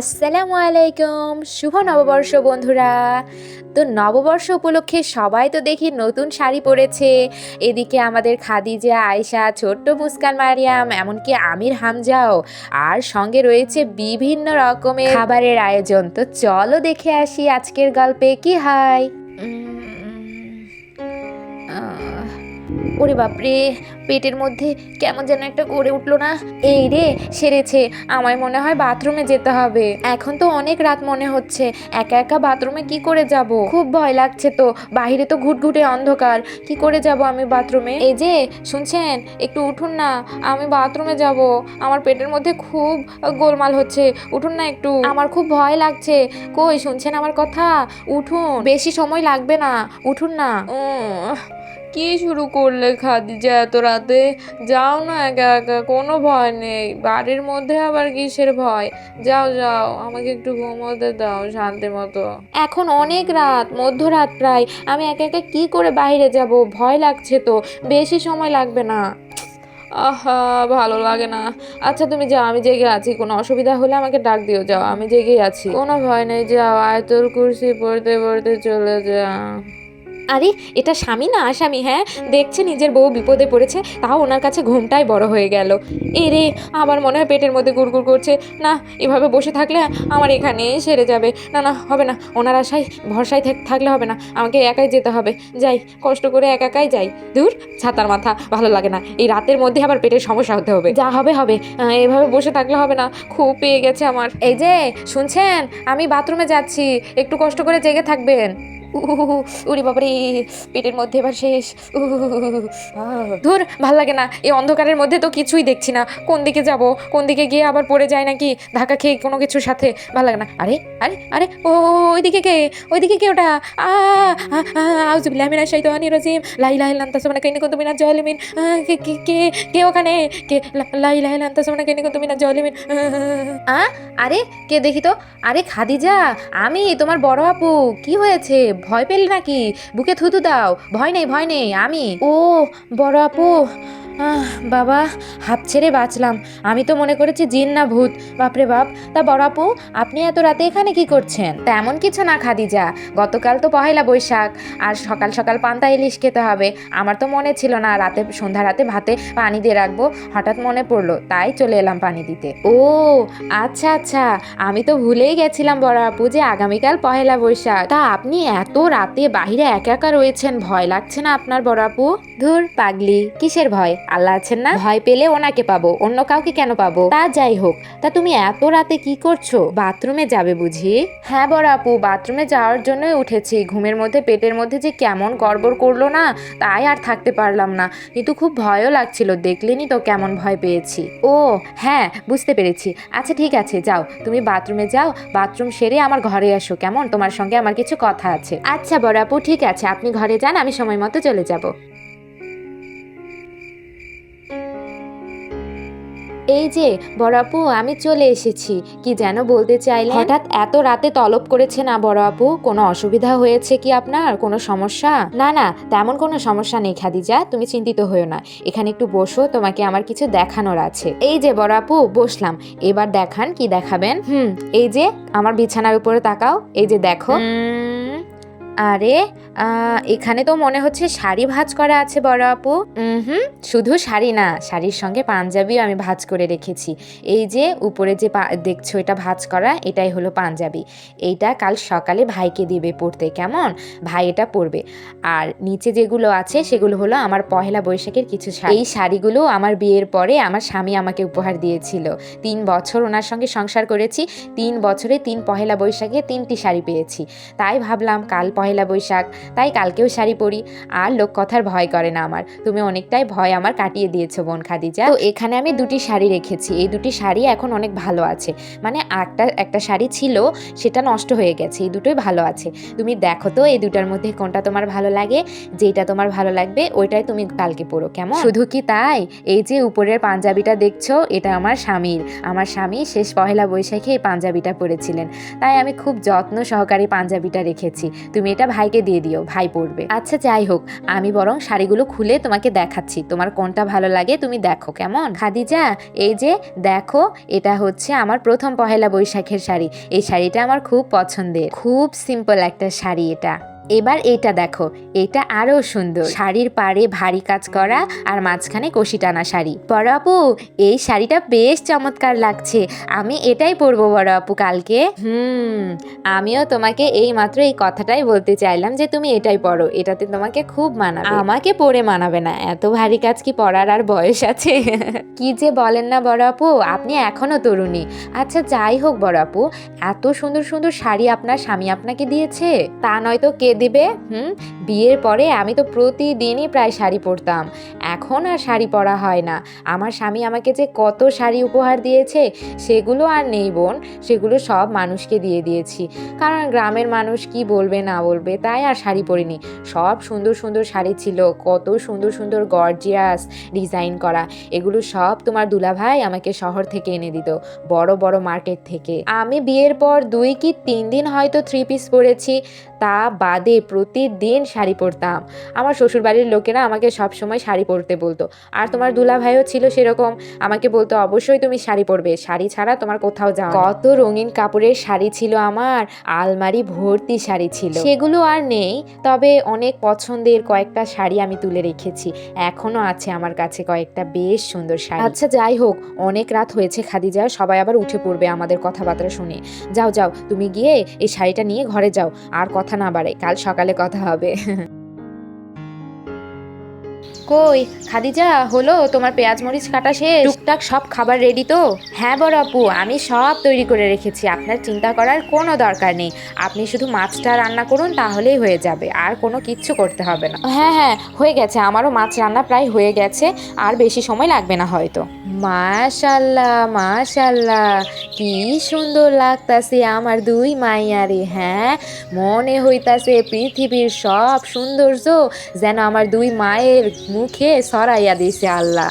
আসসালামু আলাইকুম শুভ নববর্ষ বন্ধুরা। তো নববর্ষ উপলক্ষে সবাই তো দেখি নতুন শাড়ি পরেছে। এদিকে আমাদের খাদিজা, আয়শা, ছোট্ট মুস্কান মারিয়াম, এমনকি আমির হামজাও, আর সঙ্গে রয়েছে বিভিন্ন রকমের খাবারের আয়োজন। তো চলো দেখে আসি আজকের গল্পে কি হয়। ওরে বাপরে, পেটের মধ্যে কেমন যেন একটা করে উঠল না। এই রে, সেরেছে, আমায় মনে হয় বাথরুমে যেতে হবে। এখন তো অনেক রাত মনে হচ্ছে, একা একা বাথরুমে কি করে যাব? খুব ভয় লাগছে তো বাইরে তো ঘুটঘুটে অন্ধকার, কি করে যাব আমি বাথরুমে? এই যে, শুনছেন? একটু উঠুন না, আমি বাথরুমে যাব। আমার পেটের মধ্যে খুব গোলমাল হচ্ছে, উঠুন না একটু। আমার খুব ভয় লাগছে। কই, শুনছেন আমার কথা? উঠুন। বেশি সময় লাগবে না, উঠুন না। কি শুরু করলে খাদিজা এত রাতে? যাও না একা একা, কোনো ভয় নেই। বাড়ির মধ্যে আবার কিসের ভয়? যাও যাও, আমাকে একটু ঘুমোতে দাও শান্তি মতো। এখন অনেক রাত, মধ্যরাত প্রায়। আমি একা একা কি করে বাইরে যাব? ভয় লাগছে তো, বেশি সময় লাগবে না। আহা, ভালো লাগে না। আচ্ছা তুমি যাও, আমি জেগে আছি। কোনো অসুবিধা হলে আমাকে ডাক দিও, যাও, আমি জেগেই আছি। কোনো ভয় নেই, যাও, আয়তুল কুরসি পড়তে পড়তে চলে যাও। আরে এটা স্বামী না আসামি হ্যাঁ? দেখছে নিজের বউ বিপদে পড়েছে তাও ওনার কাছে ঘুমটাই বড় হয়ে গেল। এ রে আবার মনে হয় পেটের মধ্যে গুড়গুড় করছে। না এভাবে বসে থাকলে আমার এখানেই সেরে যাবে। না না হবে না। ওনার আশায় ভরসায় থাক- থাকলে হবে না। আমাকে একাই যেতে হবে। যাই কষ্ট করে একা একাই যাই। দূর ছাতার মাথা ভালো লাগে না। এই রাতের মধ্যে আবার পেটের সমস্যা হতে হবে। যা হবে হবে। এভাবে বসে থাকলে হবে না। খুব পেয়ে গেছে আমার। এই যে শুনছেন? আমি বাথরুমে যাচ্ছি। একটু কষ্ট করে জেগে থাকবেন। উরি বাবারে, পেটের মধ্যে এবার শেষ। ধুর, ভালো লাগে না, এই অন্ধকারের মধ্যে তো কিছুই দেখছি না। কোন দিকে যাব, কোন দিকে গিয়ে আবার পড়ে যায় নাকি? ধাক্কা খেয়ে কোনো কিছুর সাথে ভালো লাগে না। আরে আরে আরে, ও, ওইদিকে কে? ওইদিকে কে ওটা? আউজুবিল্লাহ মিনাশ শাইতানির রাজিম। লা ইলাহা ইল্লা আনতা সুবহানাকা ইন্নী কুনতু মিনাজ জালিমিন। কে কে কে ওখানে? কে লা- লা ইলাহা ইল্লা আনতা সুবহানাকা ইন্নী কুনতু মিনাজ আ, আরে, কে দেখি তো? আরে খাদিজা, আমি তোমার বড় আপু। কি হয়েছে? ভয় পেলে নাকি? বুকে থুতু দাও। ভয় নেই ভয় নেই আমি। ও বড় আপু বাবা, হাফ ছেড়ে বাঁচলাম। আমি তো মনে করেছি জিন না ভূত। বাপরে বাপ, তা বড় আপু, আপনি এত রাতে এখানে কি করছেন? তেমন কিছু না, খাদিজা। গতকাল তো পহেলা বৈশাখ, আর সকাল সকাল পান্তা ইলিশ খেতে হবে। আমার তো মনে ছিল না, রাতে, সন্ধ্যা রাতে ভাতে পানি দিয়ে রাখব। হঠাৎ মনে পড়ল, তাই চলে এলাম পানি দিতে। ও আচ্ছা আচ্ছা। আমি তো ভুলেই গেছিলাম বড় আপু যে আগামীকাল পহেলা বৈশাখ। তা আপনি এত রাতে বাইরে একা একা রয়েছেন, ভয় লাগছে না আপনার বড় আপু? ধুর, পাগলি, কিসের ভয়? আল্লাহ আছেন না? ভয় পেলে ওনাকে পাবো, অন্য কাউকে কেন পাবো? তা যাই হোক, তা তুমি এত রাতে কি করছ? বাথরুমে যাবে বুঝি? হ্যাঁ বড় আপু, বাথরুমে যাওয়ার জন্যই উঠেছি। ঘুমের মধ্যে, পেটের মধ্যে যে কেমন গড়বড় করল না, তাই আর থাকতে পারলাম না। কিন্তু খুব ভয়ও লাগছিল দেখলেনি তো কেমন ভয় পেয়েছি। ও হ্যাঁ বুঝতে পেরেছি। আচ্ছা ঠিক আছে, যাও। তুমি বাথরুমে যাও, বাথরুম সেরে আমার ঘরে আসো কেমন? তোমার সঙ্গে আমার কিছু কথা আছে। আচ্ছা বড় আপু, ঠিক আছে। আপনি ঘরে যান, আমি সময় মতো চলে যাব। এই যে বড় আপু আমি চলে এসেছি। কি যেন বলতে চাইলে হঠাৎ এত রাতে তলব করেছে না বড় আপু কোনো অসুবিধা হয়েছে কি আপনার? কোনো সমস্যা? না না তেমন কোনো সমস্যা নেই খাদিজা তুমি চিন্তিত হয়েও না। এখানে একটু বসো তোমাকে আমার কিছু দেখানোর আছে। এই যে বড় আপু বসলাম। এবার দেখান কি দেখাবেন? হুম এই যে আমার বিছানার উপরে তাকাও। এই যে দেখো। আরে এখানে তো মনে হচ্ছে শাড়ি ভাজ করা আছে বড় আপু। হুম শুধু শাড়ি না, শাড়ির সঙ্গে পাঞ্জাবিও আমি ভাজ করে রেখেছি। এই যে, উপরে যে দেখছ এটা ভাজ করা, এটাই হলো পাঞ্জাবি। এইটা কাল সকালে ভাইকে দিবে পড়তে, কেমন? ভাই এটা পরবে। আর নিচে যেগুলো আছে, সেগুলো হলো আমার পহেলা বৈশাখের কিছু শাড়ি। এই শাড়িগুলো আমার বিয়ের পরে আমার স্বামী আমাকে উপহার দিয়েছিল। তিন বছর ওনার সঙ্গে সংসার করেছি, তিন বছরে তিন পহেলা বৈশাখে তিনটি শাড়ি পেয়েছি। তাই ভাবলাম কাল পহেলা বৈশাখ তাই কালকেও শাড়ি পরি। আর লোক কথার ভয় করে না আমার। তুমি অনেকটাই ভয় আমার কাটিয়ে দিয়েছ বোন খাদিজা। তো এখানে আমি দুটি শাড়ি রেখেছি। এই দুটি শাড়ি এখন অনেক ভালো আছে। মানে একটা একটা শাড়ি ছিল, সেটা নষ্ট হয়ে গেছে। এই দুটোই ভালো আছে। তুমি দেখো তো, এই দুটার মধ্যে কোনটা তোমার ভালো লাগে? যেটা তোমার ভালো লাগবে, ওইটাই তুমি কালকে পরো, কেমন? শুধু কি তাই? এই যে উপরের পাঞ্জাবিটা দেখছ, এটা আমার স্বামীর। আমার স্বামী শেষ পহেলা বৈশাখে এই পাঞ্জাবিটা পরেছিলেন। তাই আমি খুব যত্ন সহকারে পাঞ্জাবিটা রেখেছি। তুমি এটা ভাইকে দিয়ে দিও। ভাই পড়বে। আচ্ছা যাই হোক, আমি বরং শাড়িগুলো খুলে তোমাকে দেখাচ্ছি। তোমার কোনটা ভালো লাগে তুমি দেখো, কেমন? খাদিজা, এই যে দেখো, এটা হচ্ছে আমার প্রথম পহেলা বৈশাখের শাড়ি। এই শাড়িটা আমার খুব পছন্দের। খুব সিম্পল একটা শাড়ি এটা। এবার এটা দেখো, এটা আরও সুন্দর। শাড়ির পাড়ে ভারী কাজ করা আর মাঝখানে কষি টানা শাড়ি। বড় আপু, এই শাড়িটা বেশ চমৎকার লাগছে। আমি এটাই পরবো বড় আপু কালকে। হুম, আমিও তোমাকে এই মাত্র এই কথাটাই বলতে চাইলাম যে তুমি এটাই পরো, এটাতে তোমাকে খুব মানাবে। আমাকে পরে মানাবে না, এত ভারী কাজ কি পরার আর বয়স আছে? কি যে বলেন না বড় আপু, আপনি এখনও তরুণী। আচ্ছা যাই হোক বড় আপু, এত সুন্দর সুন্দর শাড়ি আপনার স্বামী আপনাকে দিয়েছে? তা নয়তো কে দিবে? হুম, বিয়ের পরে আমি তো প্রতিদিনই প্রায় শাড়ি পরতাম। এখন আর শাড়ি পরা হয় না। আমার স্বামী আমাকে যে কত শাড়ি উপহার দিয়েছে, সেগুলো আর নেই বোন। সেগুলো সব মানুষকে দিয়ে দিয়েছি। কারণ গ্রামের মানুষ কি বলবে না বলবে, তাই আর শাড়ি পরিনি। সব সুন্দর সুন্দর শাড়ি ছিল, কত সুন্দর সুন্দর গর্জিয়াস ডিজাইন করা। এগুলো সব তোমার দুলাভাই আমাকে শহর থেকে এনে দিত, বড় বড় মার্কেট থেকে। আমি বিয়ের পর দুই কি তিন দিন হয়তো থ্রি পিস পরেছি। তা বাদে প্রতিদিন শাড়ি পরতাম। আমার শ্বশুরবাড়ির লোকেরা আমাকে সবসময় শাড়ি পরতে বলতো। আর তোমার দুলাভাইও ছিল সেরকম। আমাকে বলতো, অবশ্যই তুমি শাড়ি পরবে। শাড়ি ছাড়া তোমার কোথাও যাও কত রঙিন কাপড়ের শাড়ি ছিল আমার। আলমারি ভর্তি শাড়ি ছিল। সেগুলো আর নেই। তবে অনেক পছন্দের কয়েকটা শাড়ি আমি তুলে রেখেছি। এখনও আছে আমার কাছে কয়েকটা বেশ সুন্দর শাড়ি। আচ্ছা যাই হোক, অনেক রাত হয়েছে খাদিজা। সবাই আবার উঠে পড়বে আমাদের কথাবার্তা শুনে। যাও যাও, তুমি গিয়ে এই শাড়িটা নিয়ে ঘরে যাও। আর কথা না বাড়ে কাল সকালে কথা হবে। কই? খাদিজা, হলো, তোমার পেঁয়াজ মরিচ কাটা শেষ। টুকটাক সব খাবার রেডি তো? হ্যাঁ বড় আপু, আমি সব তৈরি করে রেখেছি। আপনার চিন্তা করার কোনো দরকার নেই। আপনি শুধু মাছটা রান্না করুন, তাহলেই হয়ে যাবে। আর কোনো কিচ্ছু করতে হবে না। হ্যাঁ হ্যাঁ হয়ে গেছে। আমারও মাছ রান্না প্রায় হয়ে গেছে। আর বেশি সময় লাগবে না হয়তো। মাশাল্লাহ মাশাল্লাহ। কি সুন্দর লাগতাছে আমার দুই মাইয়ারে হ্যাঁ মনে হইতাছে পৃথিবীর সব সৌন্দর্য যেন আমার দুই মায়ের মুখে সরাইয়া দিছে আল্লাহ।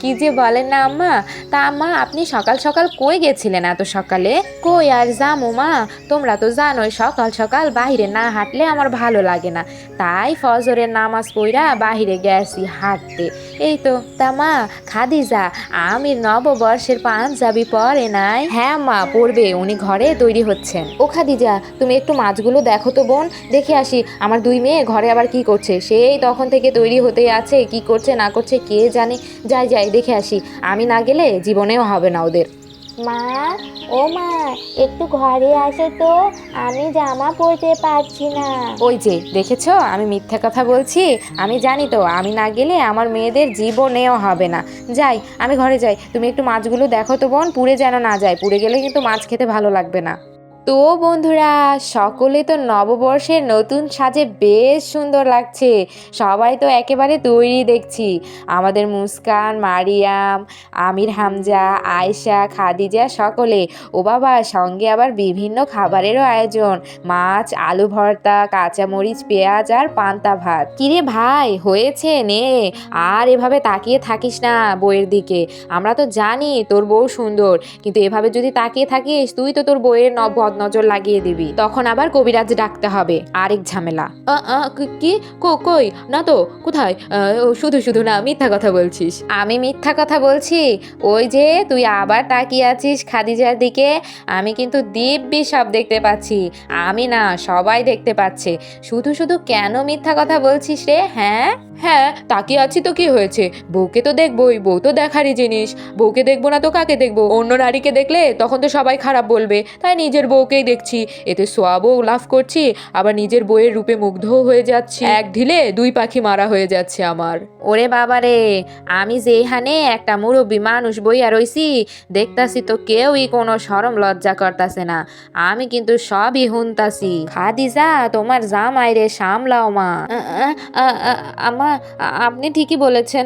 কি যে বলেন না আম্মা। তা আম্মা, আপনি সকাল সকাল কই গেছিলেন এত সকালে? কই আর যামো মা? তোমরা তো জানোই, সকাল সকাল বাইরে না হাঁটলে আমার ভালো লাগে না। তাই ফজরের নামাজ পইরা বাহিরে গেছি হাঁটতে। এই তো, তা মা, খাদিজা, আমি নববর্ষের পাঞ্জাবি পরে নাই। হ্যাঁ মা পড়বে উনি ঘরে তৈরি হচ্ছেন। ও খাদিজা, তুমি একটু মাছগুলো দেখো তো বোন। দেখে আসি, আমার দুই মেয়ে ঘরে আবার কি করছে? সেই তখন থেকে তৈরি হতে আছে কি করছে না করছে কে জানে। যাই যাই দেখে আসি। আমি না গেলে জীবনেও হবে না ওদের। মা ও মা একটু ঘরে আসো তো। আমি জামা পরতে পারছি না। ওই যে দেখেছ? আমি মিথ্যা কথা বলছি। আমি জানি তো আমি না গেলে আমার মেয়েদের জীবনেও হবে না। যাই আমি ঘরে যাই। তুমি একটু মাছগুলো দেখো তো বোন পুড়ে যেন না যায়। পুড়ে গেলে কিন্তু মাছ খেতে ভালো লাগবে না। তো বন্ধুরা, সকলে তো নববর্ষের নতুন সাজে বেশ সুন্দর লাগছে। সবাই তো একেবারে তৈরি দেখছি। আমাদের মুস্কান, মারিয়াম, আমির হামজা, আয়শা, খাদিজা সকলে। ও বাবা, সঙ্গে আবার বিভিন্ন খাবারেরও আয়োজন। মাছ, আলু ভর্তা, কাঁচামরিচ, পেঁয়াজ আর পান্তা ভাত। কিরে ভাই, হয়েছে নে? আর এভাবে তাকিয়ে থাকিস না বইয়ের দিকে। আমরা তো জানি তোর বউ সুন্দর, কিন্তু এভাবে যদি তাকিয়ে থাকিস, তুই তো তোর বইয়ের ন নজর লাগিয়ে দিবি। তখন আবার কবিরাজ ডাকতে হবে। আরেক ঝামেলা। কি- কই? না তো, কোথায়? শুধু শুধু না, মিথ্যা কথা বলছিস। আমি মিথ্যা কথা বলছি? ওই যে, তুই আবার তাকিয়ে আছিস খাদিজার দিকে? আমি কিন্তু দিব্যি সব দেখতে পাচ্ছি। আমি না, সবাই দেখতে পাচ্ছে। শুধু শুধু কেন মিথ্যা কথা বলছিস রে? হ্যাঁ? হ্যাঁ তাকিয়ে আছি তো কি হয়েছে? বউকে তো দেখবোই, বউ তো দেখারই জিনিস। বউকে দেখব না তো কাকে দেখব? অন্য নারীকে দেখলে তখন তো সবাই খারাপ বলবে। তাই নিজের বউকেই দেখছি। এতে সোয়াবও লাভ করছি আবার নিজের বইয়ের রূপে মুগ্ধও হয়ে যাচ্ছি। এক ঢিলে দুই পাখি মারা হয়ে যাচ্ছে আমার। ওরে বাবা রে আমি যেখানে একটা মুরব্বী মানুষ বইয়া রইছি দেখতাছি তো কেউই কোনো সরম লজ্জা করতাছে না। আমি কিন্তু সবই হুনতাছি। খাদিজা তোমার জামাই রে সামলাও মা। আমা আপনি ঠিকই বলেছেন।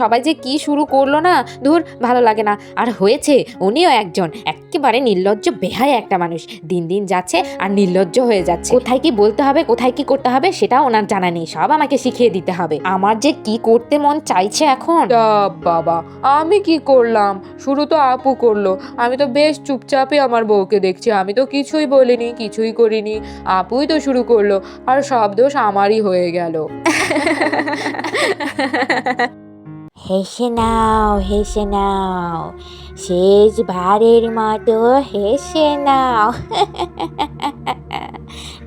সবাই যে কি শুরু করল না ধুর ভালো লাগে না। আর হয়েছে উনিও একজন। একেবারে নির্লজ্জ বেহায় একটা মানুষ। মানুষ দিন দিন যাচ্ছে আর নির্লজ্জ হয়ে যাচ্ছে। কোথায় কি বলতে হবে কোথায় কি করতে হবে সেটা ওনার জানা নেই। সব আমাকে শিখিয়ে দিতে হবে। আমার যে কি করতে মন চাইছে এখন? বাবা আমি কি করলাম? শুরু তো আপু করল। আমি তো বেশ চুপচাপে আমার বউকে দেখছি। আমি তো কিছুই বলিনি কিছুই করিনি। আপুই তো শুরু করল। আর সব দোষ আমারই হয়ে গেল। হেসে নাও হেসে নাও। শেষবারের মতো হেসে নাও।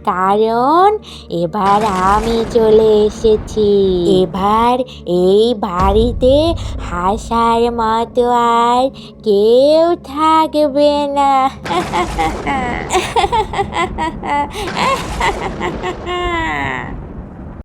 কারণ এবার আমি চলে এসেছি। এবার এই বাড়িতে হাসার মতো আর কেউ থাকবে না।